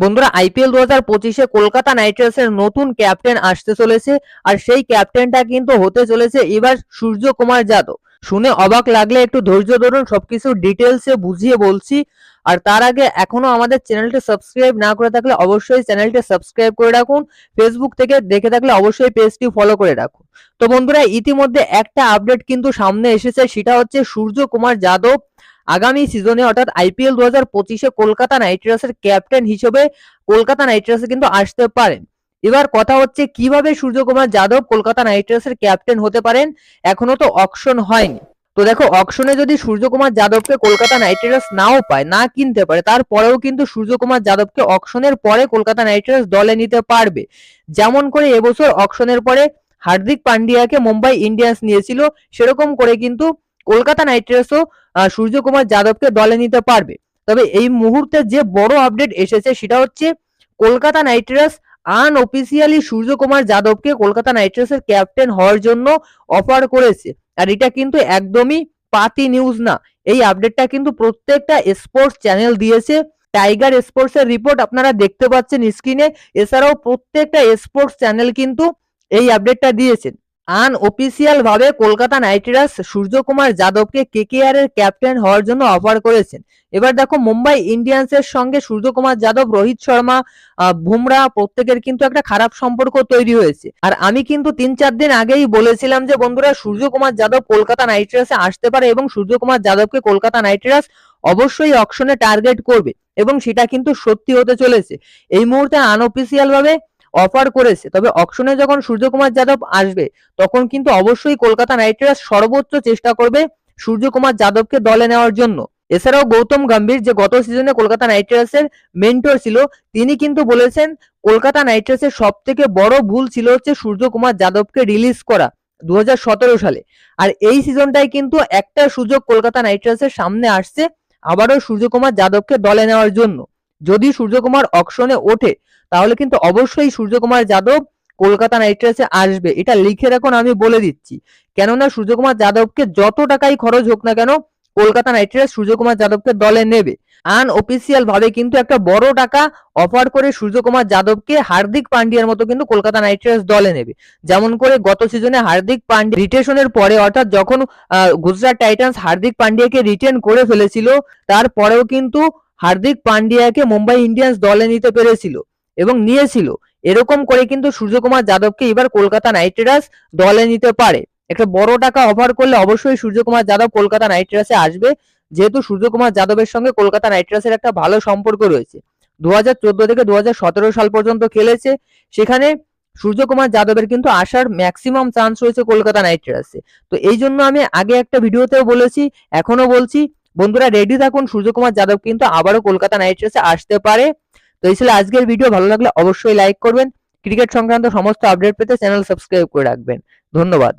বন্ধুরা আইপিএল দু হাজার পঁচিশে কলকাতা নাইট রাইডার্সের নতুন ক্যাপ্টেন আসতে চলেছে আর সেই ক্যাপ্টেনটা কিন্তু হতে চলেছে এবার সূর্য কুমার যাদব। শুনে অবাক লাগলে একটু ধৈর্য ধরুন, সবকিছু ডিটেলসে বুঝিয়ে বলছি। আর তার আগে এখনও আমাদের চ্যানেলটি সাবস্ক্রাইব না করে থাকলে অবশ্যই চ্যানেলটি সাবস্ক্রাইব করে রাখুন। ফেসবুক থেকে দেখে থাকলে অবশ্যই পেজটি ফলো করে রাখুন। তো বন্ধুরা, ইতিমধ্যে একটা আপডেট কিন্তু সামনে এসেছে, সেটা হচ্ছে সূর্য কুমার যাদব। আগামী সিজনে অর্থাৎ আইপিএল দু হাজার পঁচিশে কলকাতা নাইট রাইডার্সের ক্যাপ্টেন হিসেবে কলকাতা নাইট রাইডার্সে কিন্তু আসতে পারেন। এবার কথা হচ্ছে, কীভাবে সূর্যকুমার যাদব কলকাতা নাইট রাইডার্সের ক্যাপ্টেন হতে পারেন? এখনও তো অকশন হয়নি। তো দেখো অকশনে যদি সূর্যকুমার যাদবকে কলকাতা নাইট রাইডার্স নাও পায়, না কিনতে পারে, তারপরেও কিন্তু সূর্যকুমার যাদবকে অকশনের পরে কলকাতা নাইট রাইডার্স দলে নিতে পারবে। যেমন করে এবছর অকশনের পরে হার্দিক পান্ডিয়াকে মুম্বাই ইন্ডিয়ান্স নিয়েছিল, সেরকম করে কিন্তু কলকাতা নাইট রাইডার্সও সূর্যকুমার যাদবকে দলে নিতে পারবে। তবে এই মুহূর্তে যে বড় আপডেট এসেছে সেটা হচ্ছে Kolkata Knight Riders unofficially Suryakumar যাদবকে Kolkata night রাইডার্সের ক্যাপ্টেন হওয়ার জন্য অফার করেছে। আর এটা কিন্তু একদমই পাতি নিউজ না। এই আপডেটটা কিন্তু প্রত্যেকটা স্পোর্টস চ্যানেল দিয়েছে। টাইগার স্পোর্টস এর রিপোর্ট আপনারা দেখতে পাচ্ছেন স্ক্রিনে এছাড়াও প্রত্যেকটা স্পোর্টস চ্যানেল কিন্তু এই আপডেটটা দিয়েছেন। আনঅফিসিয়াল ভাবে কলকাতা নাইট রাইডার্স সূর্যকুমার যাদবকে কেকেআর এর ক্যাপ্টেন হওয়ার জন্য অফার করেছেন। এবার দেখো, মুম্বাই ইন্ডিয়ান্স এর সঙ্গে সূর্যকুমার যাদব, রোহিত শর্মা বুমরা প্রত্যেকের কিন্তু একটা খারাপ সম্পর্ক তৈরি হয়েছে। আর আমি কিন্তু তিন চার দিন আগেই বলেছিলাম যে, বন্ধুরা, সূর্যকুমার যাদব কলকাতা নাইট রাইডার্সে আসতে পারে এবং সূর্যকুমার যাদবকে কলকাতা নাইট রাইডার্স অবশ্যই অকশনে টার্গেট করবে এবং সেটা কিন্তু সত্যি হতে চলেছে। এই মুহূর্তে আনঅফিসিয়াল ভাবে অফার করেছে। তবে অকশনে যখন সূর্যকুমার যাদব আসবে, তখন কিন্তু অবশ্যই কলকাতা নাইট রাইডার্স সর্বোচ্চ চেষ্টা করবে সূর্যকুমার যাদবকে দলে নেওয়ার জন্য। এছাড়াও গৌতম গম্ভীর যে গত সিজনে কলকাতা নাইট রাইডার্সের মেন্টর ছিল, তিনি কিন্তু বলেছেন, কলকাতা নাইট রাইডার্সের সব থেকে বড় ভুল ছিল হচ্ছে সূর্যকুমার যাদবকে রিলিজ করা দু হাজার সতেরো সালে। আর এই সিজনটাই কিন্তু একটা সুযোগ কলকাতা নাইট রাইডার্সের সামনে আসছে, আবারও সূর্যকুমার যাদবকে দলে নেওয়ার জন্য। যদি সূর্যকুমার অকশনে ওঠে, তাহলে কিন্তু অবশ্যই সূর্যকুমার যাদব কলকাতা নাইট রাইডার্সে আসবে। এটা লিখে রাখুন, আমি বলে দিচ্ছি। কেননা সূর্যকুমার যাদবকে যত টাকাই খরচ হোক না কেন, কলকাতা নাইট রাইডার্স সূর্যকুমার যাদবকে দলে নেবে। আনঅফিসিয়াল ভাবে কিন্তু একটা বড় টাকা অফার করে সূর্যকুমার যাদবকে হার্দিক পান্ডিয়ার মতো কিন্তু কলকাতা নাইট রাইডার্স দলে নেবে। যেমন করে গত সিজনে হার্দিক পান্ডিয়া রিটেশনের পরে, অর্থাৎ যখন গুজরাট টাইটান্স হার্দিক পান্ডিয়াকে রিটেন করে ফেলেছিল, তারপরেও কিন্তু হার্দিক পান্ডিয়াকে মুম্বাই ইন্ডিয়ান্স দলে নিতে পেরেছিল এবং নিয়েছিল। এরকম করে কিন্তু সূর্যকুমার যাদবকে এবার কলকাতা নাইট রাইডার্স দলে নিতে পারে। একটা বড় টাকা অফার করলে অবশ্যই সূর্যকুমার যাদব কলকাতা নাইট রাইডার্সে আসবে। যেহেতু সূর্যকুমার যাদবের সঙ্গে কলকাতা নাইট রাইডার্সের একটা ভালো সম্পর্ক রয়েছে। দু হাজার চোদ্দ থেকে দু হাজার সতেরো সাল পর্যন্ত খেলেছে। সেখানে সূর্যকুমার যাদবের কিন্তু আসার ম্যাক্সিমাম চান্স রয়েছে কলকাতা নাইট রাইডার্সে। তো এই জন্য আমি আগে একটা ভিডিওতেও বলেছি এখনও বলছি বন্ধুরা রেডি থাকুন, সূর্যকুমার যাদব কিন্তু আবারও কলকাতা নাইট রাইডার্সে আসতে পারে। তো এই ছিল আজকের ভিডিও ভালো লাগলে অবশ্যই লাইক করবেন। ক্রিকেট সংক্রান্ত সমস্ত আপডেট পেতে চ্যানেল সাবস্ক্রাইব করে রাখবেন। ধন্যবাদ।